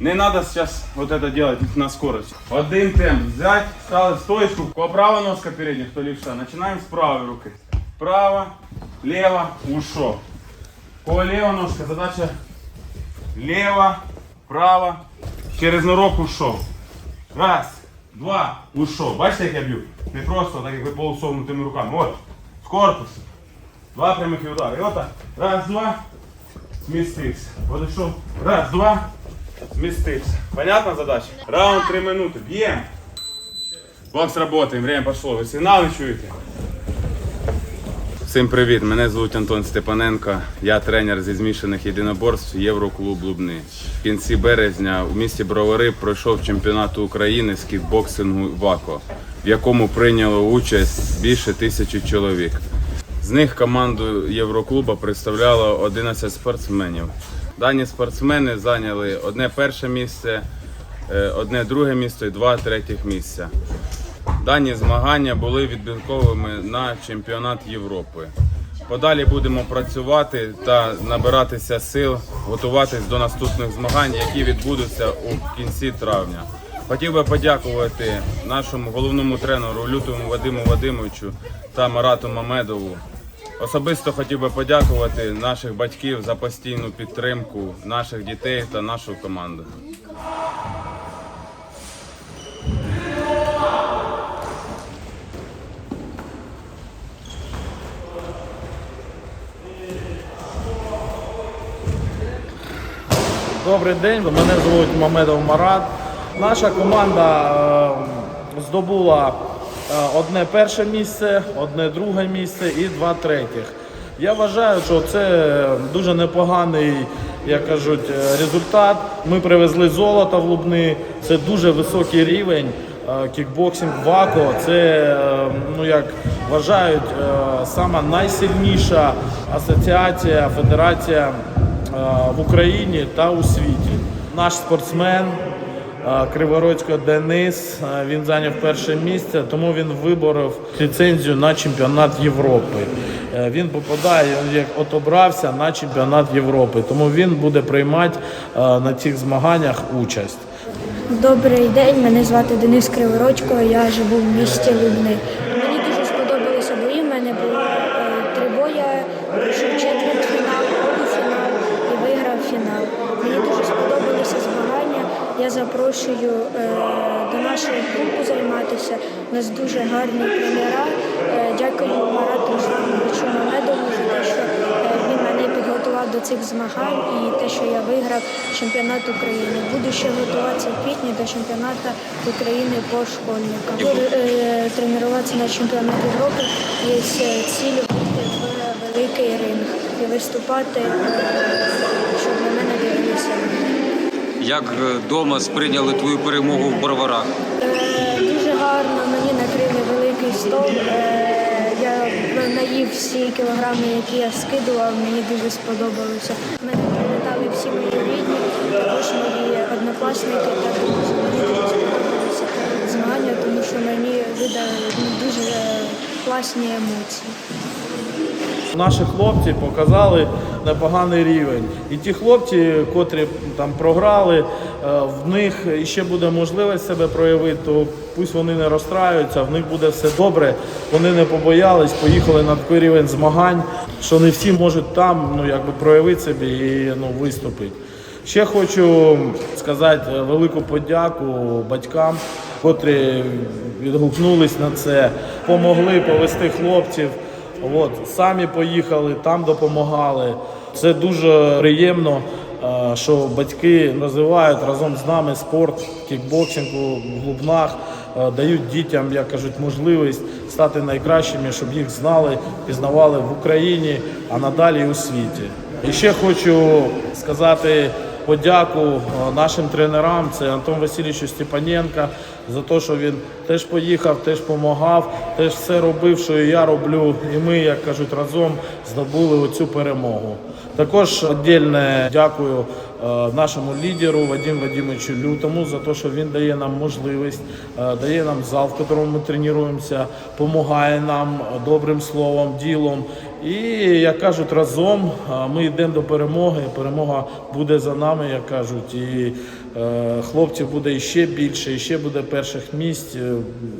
Не надо сейчас вот это делать на скорость. Один темп взять, стали стойку. Кого права ножка передняя, кто левша. Начинаем с правой руки. Право, лево, ушел. Кого лева ножка, задача лево, право, через нурок ушов. Раз, два, ушов. Бачите, як я б'ю? Не просто так, як ви полусогнутими руками. От, з корпусу. Два прямих і удари. І отак. Раз, два. Змістився. Подійшов. Раз, два. Змістився. Понятна задача? Раунд 3 минути. Б'єм. Бокс работаем, время пошло. Ви сигнали чуєте? Всім привіт! Мене звуть Антон Степаненко. Я тренер зі змішаних єдиноборств Євроклуб Лубни. В кінці березня у місті Бровари пройшов чемпіонат України з кікбоксингу ВАКО, в якому прийняло участь більше тисячі чоловік. З них команду Євроклуба представляло 11 спортсменів. Дані спортсмени зайняли одне перше місце, е, одне друге місце і два третіх місця. Дані змагання були відбірковими на чемпіонат Європи. Подалі будемо працювати та набиратися сил, готуватись до наступних змагань, які відбудуться у кінці травня. Хотів би подякувати нашому головному тренеру Лютому Вадиму Вадимовичу та Марату Мамедову. Особисто хотів би подякувати наших батьків за постійну підтримку наших дітей та нашу команду. Добрий день, мене звуть Мамедов Марат. Наша команда е, здобула одне перше місце, одне друге місце і два третіх. Я вважаю, що це дуже непоганий, як кажуть, е, результат. Ми привезли золото в Лубни. Це дуже високий рівень. Е, Кікбоксинг ВАКО це, е, ну як вважають, е, сама найсильніша асоціація, федерація е, в Україні та у світі. Наш спортсмен е, Денис, він зайняв перше місце, тому він виборов ліцензію на чемпіонат Європи. Е, Він попадає, як от обрався на чемпіонат Європи, тому він буде приймати на цих змаганнях участь. Добрий день, мене звати Денис Криворочко, я живу в місті Лубни. Мені дуже сподобалися бої. В мене було е, три бої, пройшов четвертьфінал, полуфінал і виграв фінал. Мені дуже сподобалися змагання. Я запрошую е, до нашого клубу займатися. У нас дуже гарні тренера. Е, дякую Марату Руслановичу Мамедову за те, що е, він мене підготував до цих змагань і те, що я виграв чемпіонат України. Буду ще готуватися в квітні до чемпіонату України по школьникам. Буду тренуватися на чемпіонат Європи. Є ціль вийти в великий ринг і виступати, щоб на мене. Як вдома сприйняли твою перемогу в Барварах? Е, Дуже гарно мені накрили великий стол. Е, Я наїв всі кілограми, які я скидував, мені дуже сподобалося. Мене привітали всі мої рідні, також мої однокласники, сподобалися змагання, тому що мені видали ну, дуже е, класні емоції. Наші хлопці показали непоганий рівень. І ті хлопці, котрі там програли, е, в них ще буде можливість себе проявити, то пусть вони не розстраюються, в них буде все добре. Вони не побоялись, поїхали на такий рівень змагань, що не всі можуть там ну, якби проявити себе і ну, виступити. Ще хочу сказати е, велику подяку батькам, котрі відгукнулись на це, помогли повести хлопців. От, самі поїхали, там допомагали. Це дуже приємно, е, що батьки розвивають разом з нами спорт, кікбоксингу в Лубнах, е, дають дітям, як кажуть, можливість стати найкращими, щоб їх знали, пізнавали в Україні, а надалі у світі. І ще хочу сказати подяку е, нашим тренерам. Це Антон Васильовичу Степаненко за те, що він теж поїхав, теж допомагав, теж все робив, що і я роблю. І ми, як кажуть, разом здобули оцю перемогу. Також віддільне дякую е, нашому лідеру Вадиму Вадимовичу Лютому за те, що він дає нам можливість, е, дає нам зал, в якому ми тренуємося, допомагає нам добрим словом, ділом. І як кажуть, разом ми йдемо до перемоги. Перемога буде за нами, як кажуть. І Е, Хлопців буде ще більше, ще буде перших місць, е,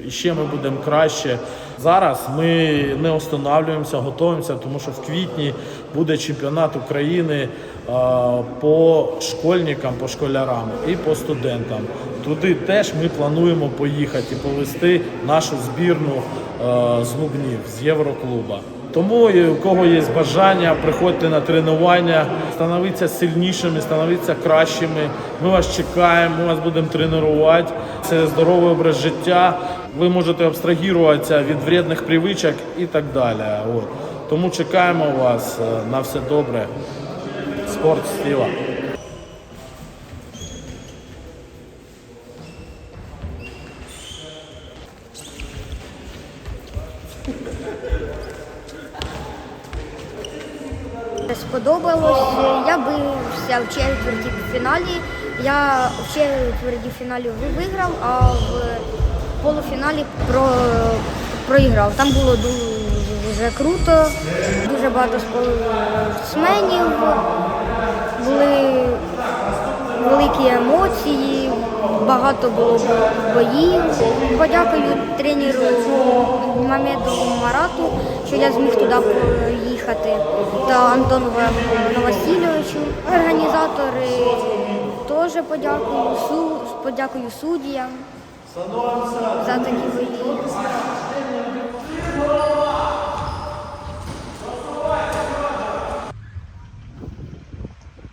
ще ми будемо краще. Зараз ми не останавлюємося, готуємося, тому що в квітні буде чемпіонат України е, по школьникам, по школярам і по студентам. Туди теж ми плануємо поїхати і повести нашу збірну е, з Лубнів, з Євроклуба. Тому у кого є бажання, приходьте на тренування, становіться сильнішими, становіться кращими. Ми вас чекаємо, ми вас будемо тренувати. Це здоровий образ життя. Ви можете абстрагуватися від вредних привичок і так далі. От. Тому чекаємо вас е, на все добре. Спорт сила. Сподобалось. Я бився в четвертьфіналі. Я в четвертьфіналі виграв, а в полуфіналі про, проіграв. Там було дуже круто, дуже багато спортсменів, були великі емоції, багато було боїв. Подякую тренеру Мамеду Марату, що я зміг туди поїхати, та Антону Новосильовичу. Організатори теж подякую, подякую суддям за такі бої.